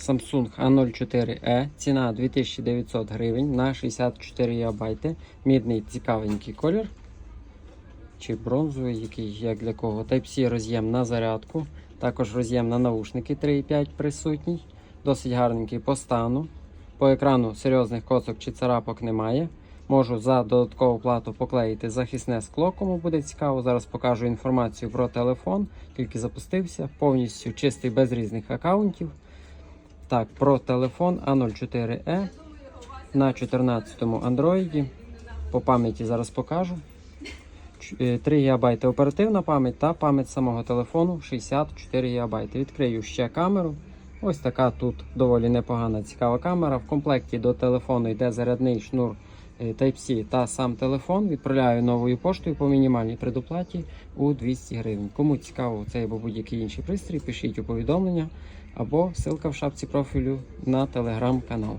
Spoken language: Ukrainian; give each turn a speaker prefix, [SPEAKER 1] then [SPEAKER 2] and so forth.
[SPEAKER 1] Samsung A04e, ціна 2900 гривень на 64 ГБ. Мідний цікавенький колір. Чи бронзовий, який, як для кого. Type-C роз'єм на зарядку. Також роз'єм на наушники 3.5 присутній. Досить гарненький по стану. По екрану серйозних коцок чи царапок немає. Можу за додаткову плату поклеїти захисне скло, кому буде цікаво. Зараз покажу інформацію про телефон. Тільки запустився, повністю чистий без різних аккаунтів. Так, про телефон A04e на 14-му Android. По пам'яті зараз покажу. Е, 3 ГБ оперативна пам'ять та пам'ять самого телефону 64 ГБ. Відкрию ще камеру. Ось така тут доволі непогана цікава камера. В комплекті до телефону йде зарядний шнур е, Type-C та сам телефон. Відправляю новою поштою по мінімальній предоплаті у 200 гривень. Кому цікаво цей або будь-який інший пристрій, пишіть у повідомлення або ссылка в шапці профілю на телеграм-канал.